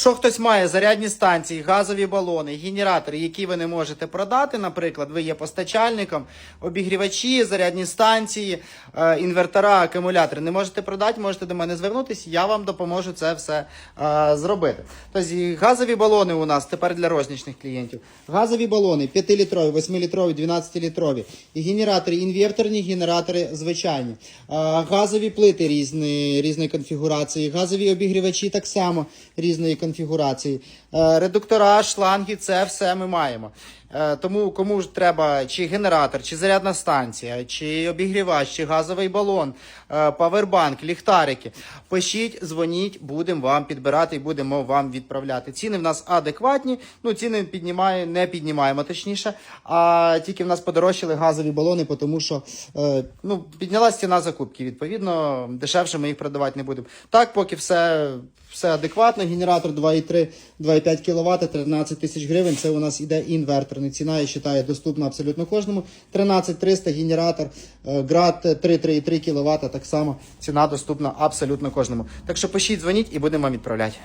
Якщо хтось має зарядні станції, газові балони, генератори, які ви не можете продати, наприклад, ви є постачальником, обігрівачі, зарядні станції, е, інвертора, акумулятори не можете продати, можете до мене звернутися, я вам допоможу це все е, зробити. Тобто газові балони у нас тепер для рознічних клієнтів. Газові балони 5-літрові, 8-літрові, 12-літрові, і генератори, інверторні генератори звичайні, Е, газові плити різні, різної конфігурації, газові обігрівачі так само різної конфігурації, Е, редуктора, шланги, це все ми маємо. Е, Тому кому ж треба чи генератор, чи зарядна станція, чи обігрівач, чи газовий балон, е, павербанк, ліхтарики. Пишіть, дзвоніть, будемо вам підбирати і будемо вам відправляти. Ціни в нас адекватні. Ну, ціни піднімає, не піднімаємо точніше. А тільки в нас подорожчали газові балони, тому що ну, піднялась ціна закупки. Відповідно, дешевше ми їх продавати не будемо. Так, поки все. Все адекватно, генератор 2,3, 2,5 кВт, 13 тисяч гривень. Це у нас іде інверторний. Ціна, я вважаю, доступна абсолютно кожному. 13 300 генератор, е, град 3,3 кВт, так само ціна доступна абсолютно кожному. Так що пишіть, дзвоніть і будемо вам відправляти.